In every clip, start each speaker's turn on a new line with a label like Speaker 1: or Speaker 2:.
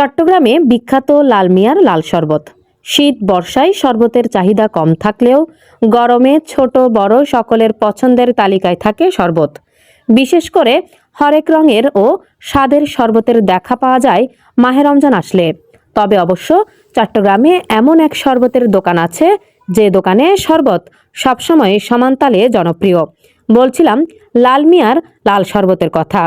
Speaker 1: চট্টগ্রামে বিখ্যাত লালমিয়ার লাল শরবত। শীত বর্ষায় শরবতের চাহিদা কম থাকলেও গরমে ছোট বড় সকলের পছন্দের তালিকায় থাকে শরবত। বিশেষ করে হরেক রঙের ও স্বাদের শরবতের দেখা পাওয়া যায় মাহে রমজান আসলে। তবে অবশ্য চট্টগ্রামে এমন এক শরবতের দোকান আছে যে দোকানে শরবত সবসময় সমান তালে জনপ্রিয়। বলছিলাম, লাল মিয়ার লাল শরবতের কথা।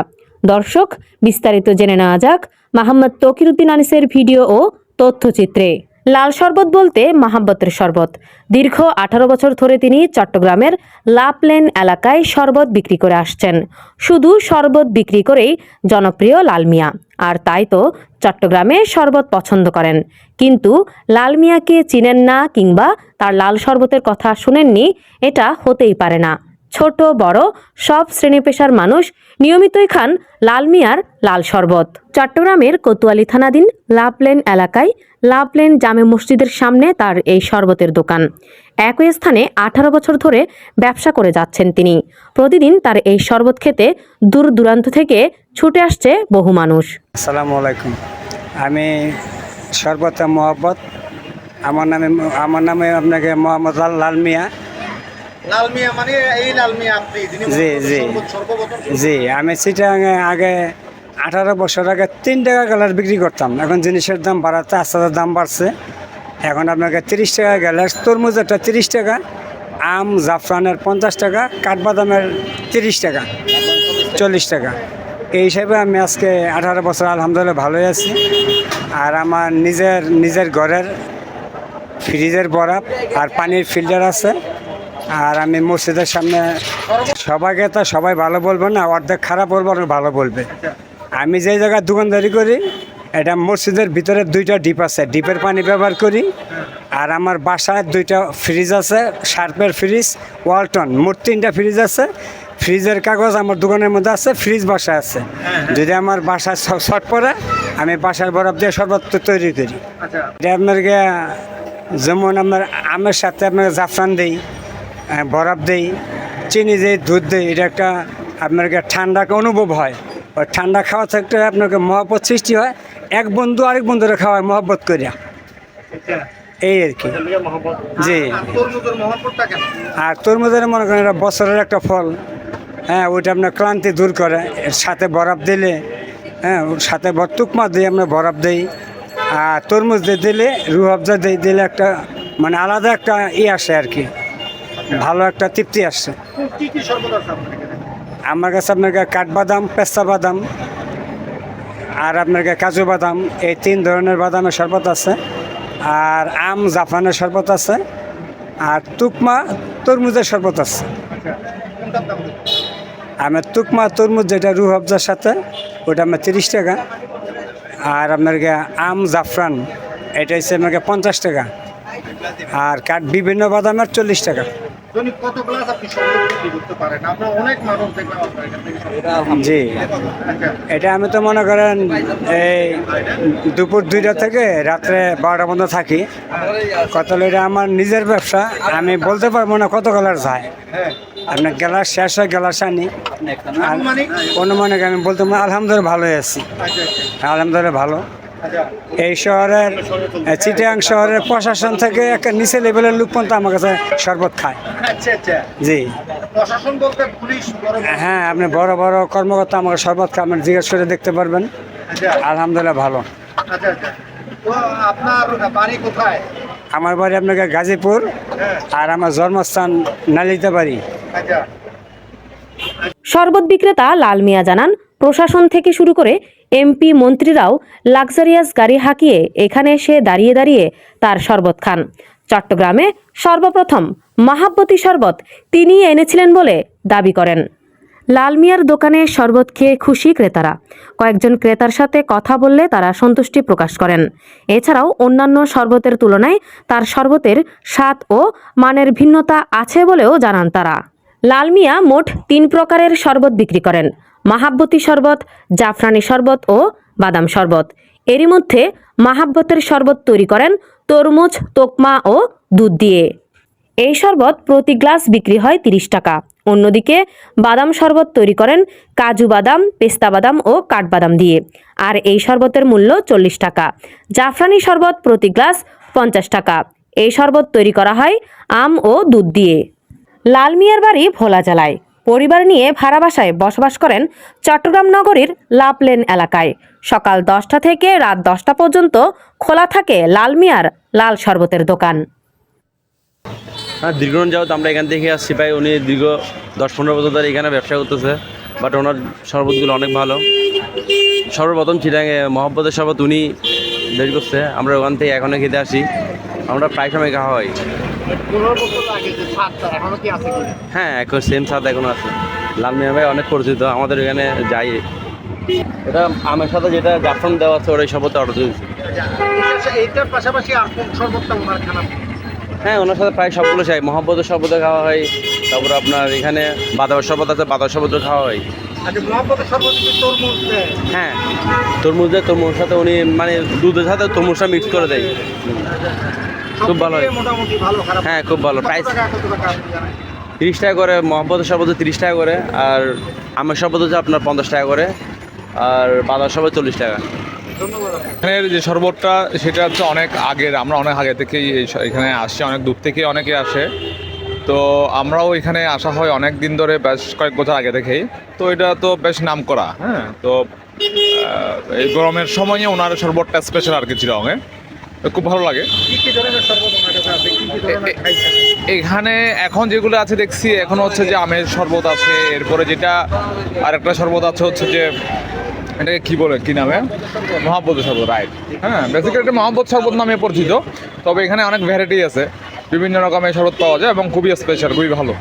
Speaker 1: দর্শক, বিস্তারিত জেনে নেওয়া যাক মাহমদ তকিরুদ্দিন আনিসের ভিডিও ও তথ্যচিত্রে। লাল শরবত বলতে মাহাব্বতের শরবত। দীর্ঘ আঠারো বছর ধরে তিনি চট্টগ্রামের লাপলেন এলাকায় শরবত বিক্রি করে আসছেন। শুধু শরবত বিক্রি করেই জনপ্রিয় লালমিয়া আর তাই তো চট্টগ্রামে শরবত পছন্দ করেন। কিন্তু লালমিয়াকে চিনেন না কিংবা তার লাল শরবতের কথা শুনেননি, এটা হতেই পারে না। ছোট, বড়, সব শ্রেণি পেশার মানুষ নিয়মিতই খান লাল মিয়ার লাল শরবত। চট্টগ্রামের কোতোয়ালি থানাধীন লাভলেন এলাকায় লাভলেন জামে মসজিদের সামনে তার এই শরবতের দোকান। একই স্থানে আঠারো বছর ধরে ব্যবসা করে যাচ্ছেন তিনি। প্রতিদিন তার এই শরবত খেতে দূর দূরান্ত থেকে ছুটে আসছে বহু মানুষ।
Speaker 2: আসসালামু আলাইকুম। আমি সর্বতা মোহাম্মদ আমার নামে আমার নামে আপনাকে মোহাম্মদ লাল মিয়া। জি, জি। জি আমি চিটাঙে আগে আঠারো বছর আগে তিন টাকা কালার বিক্রি করতাম। এখন জিনিসের দাম বাড়াতে আস্তে আস্তে দাম বাড়ছে। এখন আপনাকে তিরিশ টাকা গ্যালাস তরমুজ একটা তিরিশ টাকা আম জাফরানের পঞ্চাশ টাকা কাঠবাদামের তিরিশ টাকা চল্লিশ টাকা। এই হিসাবে আমি আজকে আঠারো বছর আলহামদুলিল্লাহ ভালোই আছি। আর আমার নিজের নিজের ঘরের ফ্রিজের বরফ আর পানির ফিল্টার আছে। আর আমি মসজিদের সামনে সবাইকে তো সবাই ভালো বলবে না অর্ধেক খারাপ বলব আর ভালো বলবে। আমি যে জায়গায় দোকানদারি করি এটা মসজিদের ভিতরে দুইটা ডিপ আছে ডিপের পানি ব্যবহার করি আর আমার বাসায় দুইটা ফ্রিজ আছে শার্পের ফ্রিজ ওয়ালটন মোট তিনটা ফ্রিজ আছে ফ্রিজের কাগজ আমার দোকানের মধ্যে আছে ফ্রিজ বাসায় আছে। যদি আমার বাসায় শর্ট পড়ে আমি বাসার বরফ দিয়ে শরবত তৈরি করি।
Speaker 3: আচ্ছা।
Speaker 2: এটা আপনাকে যেমন আপনার আমের সাথে আপনাকে জাফরান দেই বরফ দেই, চিনি দেই, দুধ দেই, এটা একটা আপনাকে ঠান্ডা একটা অনুভব হয়। ওই ঠান্ডা খাওয়া থাকতে আপনাকে মহব্বত সৃষ্টি হয়, এক বন্ধু আরেক বন্ধুরা খাওয়ায় মহব্বত করিয়া এই আর কি। জি।
Speaker 3: আর তরমুজের
Speaker 2: মনে করেন এটা বছরের একটা ফল হ্যাঁ ওইটা আপনার ক্লান্তি দূর করে, এর সাথে বরফ দিলে হ্যাঁ ওর সাথে ব- তুকমা দিয়ে আমরা বরফ দিই, আর তরমুজ দিয়ে দিলে রুহাবজা দিয়ে দিলে একটা মানে আলাদা একটা ই আসে আর কি। ভালো একটা তৃপ্তি আসছে। আমার কাছে আপনার কাঠবাদাম পেস্তা বাদাম আর আপনার কাজু বাদাম এই তিন ধরনের বাদামের শরবত আছে। আর আম জাফরানের শরবত আছে আর তুকমা তরমুজের শরবত আছে।
Speaker 3: আচ্ছা
Speaker 2: আমার তুকমা তরমুজ যেটা রুহ আফজার সাথে ওটা আমার তিরিশ টাকা। আর আপনার গিয়ে আম জাফরান এটা হচ্ছে আপনাকে পঞ্চাশ টাকা। আর কাঠ বিভিন্ন বাদামের চল্লিশ টাকা।
Speaker 3: দৈনিক কত গ্লাস আপনি বিক্রি করতে পারেন? আমরা অনেক মানুষ দেখলাম আপনার এখান থেকে
Speaker 2: জি। এটা আমি তো মনে করেন এই দুপুর দুইটা থেকে রাত্রে বারোটা পর্যন্ত থাকি। কত হলো এটা আমার নিজের ব্যবসা আমি বলতে পারব না কত কালার যায়
Speaker 3: হ্যাঁ।
Speaker 2: আপনার গ্লাস শেষ হয় গ্লাস আনি। অনুমানিক আমি বলতে পারি, আলহামদুলিল্লাহ ভালোই আছি।
Speaker 3: আচ্ছা আচ্ছা।
Speaker 2: আলহামদুলিল্লাহ ভালো। এই শহরের চিটাং শহরের প্রশাসন থেকে একটা নিচে লেভেলের লোক পর্যন্ত আমার কাছে শরবত খায়।
Speaker 3: আচ্ছা আচ্ছা।
Speaker 2: জি।
Speaker 3: প্রশাসন বলতে পুলিশ বড় বড়-
Speaker 2: হ্যাঁ আপনি বড় বড় কর্মকর্তা আমাকে শরবত খায় আপনি জিজ্ঞেস করে দেখতে পারবেন।
Speaker 3: আচ্ছা।
Speaker 2: আলহামদুলিল্লাহ ভালো।
Speaker 3: আচ্ছা আচ্ছা। তো আপনার বাড়ি কোথায়?
Speaker 2: আমার বাড়ি আপনাকে গাজীপুর
Speaker 3: হ্যাঁ।
Speaker 2: আর আমার জন্মস্থান নালিতে বাড়ি
Speaker 3: আচ্ছা।
Speaker 1: শরবত বিক্রেতা লাল মিয়া জানান প্রশাসন থেকে শুরু করে এমপি, মন্ত্রীরাও লাক্সারিয়াস গাড়ি হাঁকিয়ে এখানে এসে দাঁড়িয়ে দাঁড়িয়ে তার শরবত খান। চট্টগ্রামে সর্বপ্রথম মাহাব্বতী শরবত তিনিই এনেছিলেন বলে দাবি করেন। লালমিয়ার দোকানে শরবত খেয়ে খুশি ক্রেতারা। কয়েকজন ক্রেতার সাথে কথা বললে তারা সন্তুষ্টি প্রকাশ করেন। এছাড়াও অন্যান্য শরবতের তুলনায় তার শরবতের স্বাদ ও মানের ভিন্নতা আছে বলেও জানান তারা। লালমিয়া মোট তিন প্রকারের শরবত বিক্রি করেন। মাহাব্বতী শরবত, জাফরানি শরবত ও বাদাম শরবত। এরই মধ্যে মাহাব্বতের শরবত তৈরি করেন তরমুজ, তোকমা ও দুধ দিয়ে। এই শরবত প্রতি গ্লাস বিক্রি হয় তিরিশ টাকা। অন্যদিকে বাদাম শরবত তৈরি করেন কাজু বাদাম, পেস্তা বাদাম ও কাঠবাদাম দিয়ে। আর এই শরবতের মূল্য চল্লিশ টাকা। জাফরানি শরবত প্রতি গ্লাস পঞ্চাশ টাকা। এই শরবত তৈরি করা হয় আম ও দুধ দিয়ে। লাল মিয়ার বাড়ি ভোলা জেলায়। পরিবার নিয়ে ভাড়া বাসায় বসবাস করেন চট্টগ্রাম নগরীর লাপলেন এলাকায়। সকাল দশটা থেকে রাত দশটা পর্যন্ত খোলা থাকে লাল মিয়ার লাল শরবতের দোকান।
Speaker 4: হ্যাঁ যাবত আমরা এখান থেকে আসছি। ভাই, উনি দীর্ঘ দশ পনেরো বছর ধরে এখানে ব্যবসা করতেছে বাট ওনার শরবতগুলো অনেক ভালো। সর্বপ্রথম চিটাঙে মহব্বতের শরবত উনি বের করছে। আমরা ওখান থেকে এখনও খেতে আসি। আমরা প্রায় সময় খাওয়া হয়। হ্যাঁ এখন সেম স্বাদ এখনও আছে। লাল মিয়া ভাই অনেক পরিচিত আমাদের এখানে যাই। এটা আমের সাথে যেটা জাফরান দেওয়া আছে ওরা এই শরবতে অর্ডার দিয়েছে
Speaker 3: এইটার পাশাপাশি আর কোন শরবতটা ওনার খানা?
Speaker 4: হ্যাঁ ওনার সাথে প্রায় সবগুলো চাই। মহব্বতের শরবতে খাওয়া হয় তারপর আপনার এখানে বাদামের শরবত আছে বাদাম শরবতও খাওয়া হয়।
Speaker 3: আচ্ছা শরবত
Speaker 4: হ্যাঁ তরমুজ দেয় তরমুজের সাথে উনি মানে দুধের সাথে তরমুজটা মিক্স করে দেয়। খুব ভালো হয়।
Speaker 3: সব মিলিয়ে মোটামুটি ভালো খারাপ।
Speaker 4: হ্যাঁ খুব ভালো। প্রাইস তিরিশ টাকা করে মহব্বতের শরবত তিরিশ টাকা করে আর আমের শরবত হচ্ছে আপনার পঞ্চাশ টাকা করে আর বাদাম শরবত চল্লিশ টাকা।
Speaker 3: ধন্যবাদ
Speaker 5: এখানের যে শরবতটা সেটা হচ্ছে অনেক আগের আমরা অনেক আগে থেকেই এই এখানে আসছি অনেক দূর থেকে অনেকে আসে। তো আমরাও এখানে আসা হয় অনেক দিন ধরে বেশ কয়েক বছর আগে থেকেই। তো এটা তো বেশ নাম করা হ্যাঁ। তো এই গরমের সময়ে ওনার শরবতটা স্পেশাল আর কি তো খুব ভালো লাগে। এখানে এখন যেগুলো আছে দেখছি এখন হচ্ছে যে আমের শরবত আছে এরপরে যেটা আরেকটা শরবত আছে হচ্ছে যে এটাকে কি বলে কি নামে? মহাব্বত শরবত রাইট হ্যাঁ বেসিক্যালি এটা মহাব্বত শরবত নামে পরিচিত তবে এখানে অনেক ভ্যারাইটি আছে। বিভিন্ন রকমের শরবত পাওয়া যায় এবং খুবই স্পেশাল খুবই ভালো।